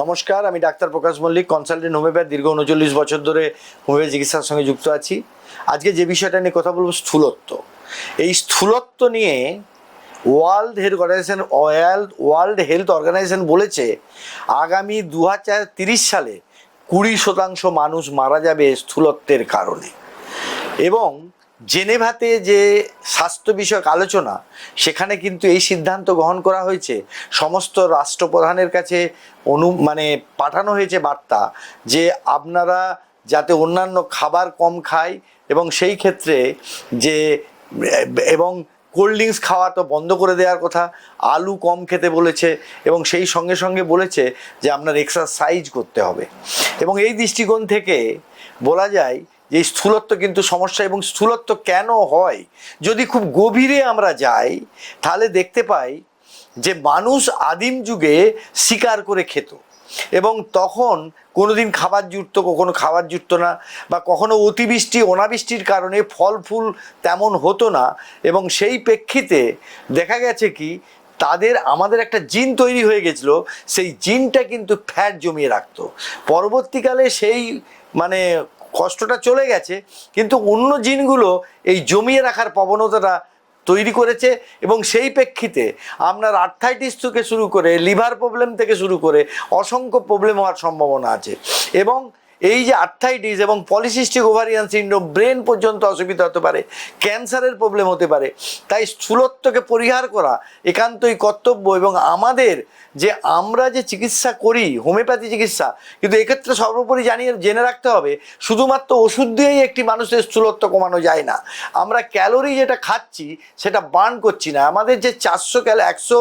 নমস্কার, আমি doctor Prakash Mallick, consultant homoeopath দীর্ঘ উনচল্লিশ বছর ধরে হোমিওপ্যাথি চিকিৎসার সঙ্গে যুক্ত আছি। আজকে যে বিষয়টা নিয়ে কথা বলব স্থূলত্ব। এই স্থূলত্ব নিয়ে World Health Organisation, World World Health Organisation বলেছে, আগামী দু সালে কুড়ি শতাংশ মানুষ মারা যাবে স্থূলত্বের কারণে। এবং জেনেভাতে যে স্বাস্থ্য বিষয়ক আলোচনা, সেখানে কিন্তু এই সিদ্ধান্ত গ্রহণ করা হয়েছে। সমস্ত রাষ্ট্রপ্রধানের কাছে অনু মানে পাঠানো হয়েছে বার্তা যে আপনারা যাতে অন্যান্য খাবার কম খায় এবং সেই ক্ষেত্রে যে, এবং কোল্ড ড্রিঙ্কস খাওয়া তো বন্ধ করে দেওয়ার কথা, আলু কম খেতে বলেছে এবং সেই সঙ্গে সঙ্গে বলেছে যে আপনার এক্সারসাইজ করতে হবে। এবং এই দৃষ্টিকোণ থেকে বলা যায় যে স্থূলত্ব কিন্তু সমস্যা এবং স্থূলত্ব কেন হয়? যদি খুব গভীরে আমরা যাই, তাহলে দেখতে পাই যে মানুষ আদিম যুগে শিকার করে খেত এবং তখন কোনোদিন খাবার জুটতো কখনো খাবার জুটতো না বা কখনো অতিবৃষ্টি, অনাবৃষ্টির কারণে ফল, ফুল তেমন হতো না এবং সেই প্রেক্ষিতে দেখা গেছে কি, তাদের, আমাদের একটা জিন তৈরি হয়ে গেছিল, সেই জিনটা কিন্তু ফ্যাট জমিয়ে রাখতো। পরবর্তীকালে সেই মানে কষ্টটা চলে গেছে, কিন্তু অন্য জিনগুলো এই জমিয়ে রাখার প্রবণতাটা তৈরি করেছে এবং সেই প্রেক্ষিতে আপনার আর্থাইটিস থেকে শুরু করে লিভার প্রবলেম থেকে শুরু করে অসংখ্য প্রবলেম হওয়ার সম্ভাবনা আছে। এবং এই যে আর্থাইটিস এবং পলিসিস্টিক ওভারিয়ান সিন্ড্রোম ব্রেন পর্যন্ত অসুবিধা হতে পারে ক্যান্সারের প্রবলেম হতে পারে, তাই স্থূলত্বকে পরিহার করা একান্তই কর্তব্য এবং আমাদের যে আমরা যে চিকিৎসা করি, হোমিওপ্যাথি চিকিৎসা, কিন্তু এক্ষেত্রে সর্বোপরি জানিয়ে জেনে রাখতে হবে, শুধুমাত্র ওষুধ দিয়েই একটি মানুষের স্থূলত্ব কমানো যায় না। আমরা ক্যালোরি যেটা খাচ্ছি, সেটা বার্ন করছি না। আমাদের যে চারশো ক্যালো একশো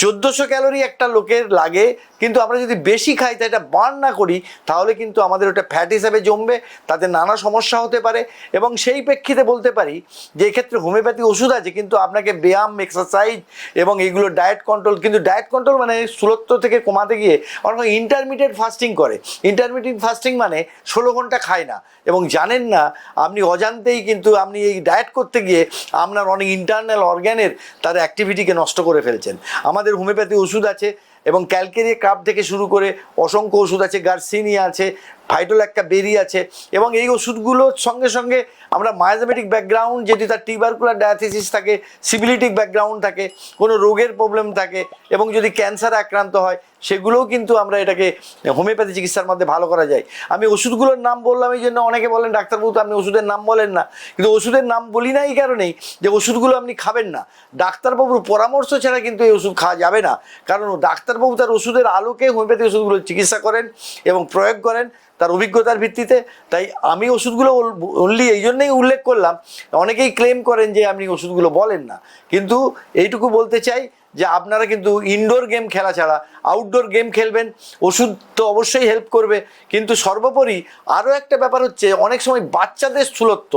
চোদ্দোশো ক্যালোরি একটা লোকের লাগে, কিন্তু আমরা যদি বেশি খাই, তা এটা বার্ন না করি, তাহলে কিন্তু আমাদের ওটা ফ্যাট হিসাবে জমবে, তাতে নানা সমস্যা হতে পারে। এবং সেই প্রেক্ষিতে বলতে পারি যে, এক্ষেত্রে হোমিওপ্যাথি ওষুধ আছে, কিন্তু আপনাকে ব্যায়াম, এক্সারসাইজ এবং এইগুলো ডায়েট কন্ট্রোল, কিন্তু ডায়েট কন্ট্রোল মানে স্থূলত্ব থেকে কমাতে গিয়ে অনেক ইন্টারমিডিয়েট ফাস্টিং করে। ইন্টারমিডিয়েট ফাস্টিং মানে ষোলো ঘণ্টা খায় না। এবং জানেন না, আপনি অজান্তেই কিন্তু আপনি এই ডায়েট করতে গিয়ে আপনার অনেক ইন্টারনাল অর্গ্যানের তার অ্যাক্টিভিটিকে নষ্ট করে ফেলছেন। আমাদের হোমিওপ্যাথি ওষুধ আছে এবং ক্যালকেরিয়া কাপ থেকে শুরু করে অসংখ্য ওষুধ আছে গার্সিনিয়া আছে ফাইটোল্যাক্কা বেরি আছে এবং এই ওষুধগুলোর সঙ্গে সঙ্গে আমরা মায়াজমেটিক ব্যাকগ্রাউন্ড যদি তার টিবারকুলার ডায়াথিসিস থাকে, সিবিলিটিক ব্যাকগ্রাউন্ড থাকে, কোনো রোগের প্রবলেম থাকে এবং যদি ক্যান্সার আক্রান্ত হয় সেগুলোও কিন্তু আমরা এটাকে হোমিওপ্যাথি চিকিৎসার মধ্যে ভালো করা যায়। আমি ওষুধগুলোর নাম বললাম এই জন্য অনেকে বলেন, ডাক্তারবাবু তো আপনি ওষুধের নাম বলেন না। কিন্তু ওষুধের নাম বলি না এই কারণেই যে ওষুধগুলো আপনি খাবেন না। ডাক্তারবাবুর পরামর্শ ছাড়া কিন্তু এই ওষুধ খাওয়া যাবে না। কারণ ডাক্তারবাবু তার ওষুধের আলোকে হোমিওপ্যাথি ওষুধগুলো চিকিৎসা করেন এবং প্রয়োগ করেন তার অভিজ্ঞতার ভিত্তিতে। তাই আমি ওষুধগুলো অনলি এই জন্যই উল্লেখ করলাম। অনেকেই ক্লেম করেন যে আপনি ওষুধগুলো বলেন না। কিন্তু এইটুকু বলতে চাই যে আপনারা কিন্তু ইনডোর গেম খেলা ছাড়া আউটডোর গেম খেলবেন, ওষুধ তো অবশ্যই হেল্প করবে। কিন্তু সর্বোপরি আরও একটা ব্যাপার হচ্ছে, অনেক সময় বাচ্চাদের স্থূলত্ব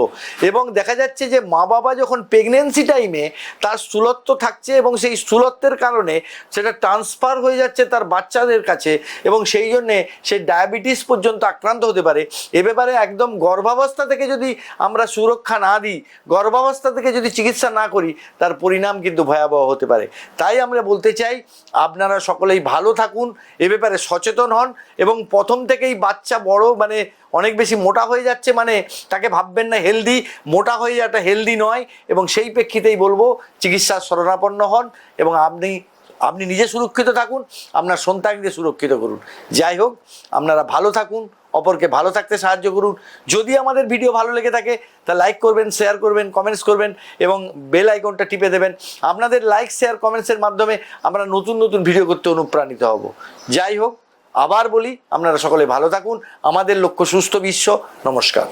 এবং দেখা যাচ্ছে যে মা বাবা যখন প্রেগনেন্সি টাইমে তার স্থূলত্ব থাকছে এবং সেই স্থূলত্বের কারণে সেটা ট্রান্সফার হয়ে যাচ্ছে তার বাচ্চাদের কাছে এবং সেই জন্যে সে ডায়াবেটিস পর্যন্ত আক্রান্ত হতে পারে। এ ব্যাপারে একদম গর্ভাবস্থা থেকে যদি আমরা সুরক্ষা না দিই, গর্ভাবস্থা থেকে যদি চিকিৎসা না করি, তার পরিণাম কিন্তু ভয়াবহ হতে পারে। তাই আমরা বলতে চাই, আপনারা সকলেই ভালো থাকুন, এ ব্যাপারে সচেতন হন এবং প্রথম থেকেই বাচ্চা বড় মানে অনেক বেশি মোটা হয়ে যাচ্ছে মানে তাকে ভাববেন না হেলদি মোটা হয়ে যাওয়াটা হেলদি নয় এবং সেই প্রেক্ষিতেই বলব চিকিৎসার শরণাপন্ন হন এবং আপনি আপনি নিজে সুরক্ষিত থাকুন, আপনার সন্তানকে সুরক্ষিত করুন। যাই হোক, আপনারা ভালো থাকুন অপরকে ভালো থাকতে সাহায্য করুন। যদি আমাদের ভিডিও ভালো লেগে থাকে, তা লাইক করবেন শেয়ার করবেন কমেন্টস করবেন এবং বেল আইকনটা টিপে দেবেন। আপনাদের লাইক শেয়ার কমেন্টসের মাধ্যমে আমরা নতুন নতুন ভিডিও করতে অনুপ্রাণিত হব। যাই হোক, আবার বলি, আপনারা সকলে ভালো থাকুন। আমাদের লক্ষ্য সুস্থ বিশ্ব। নমস্কার।